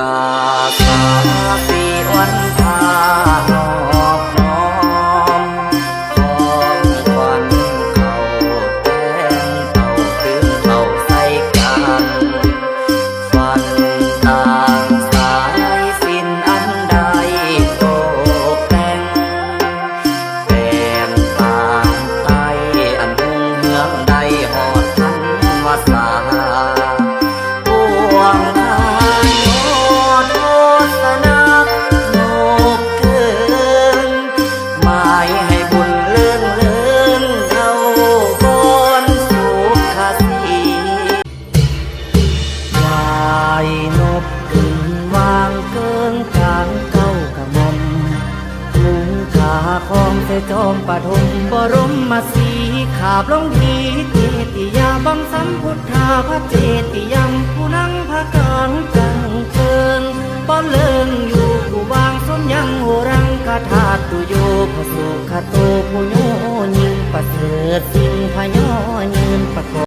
กาสา ขาของเสจอมปฐมบรมมาสีขาบลงทีเจติยาบังสัมพุทธาพระเจติยมผู้นั่งพระกลางกังเชิงป้อนเลิงอยู่ผู้วางสนยังโหรังคาถาตุโยพระสุขโตผู้โยยิงประเสริฐสิ่งพยอ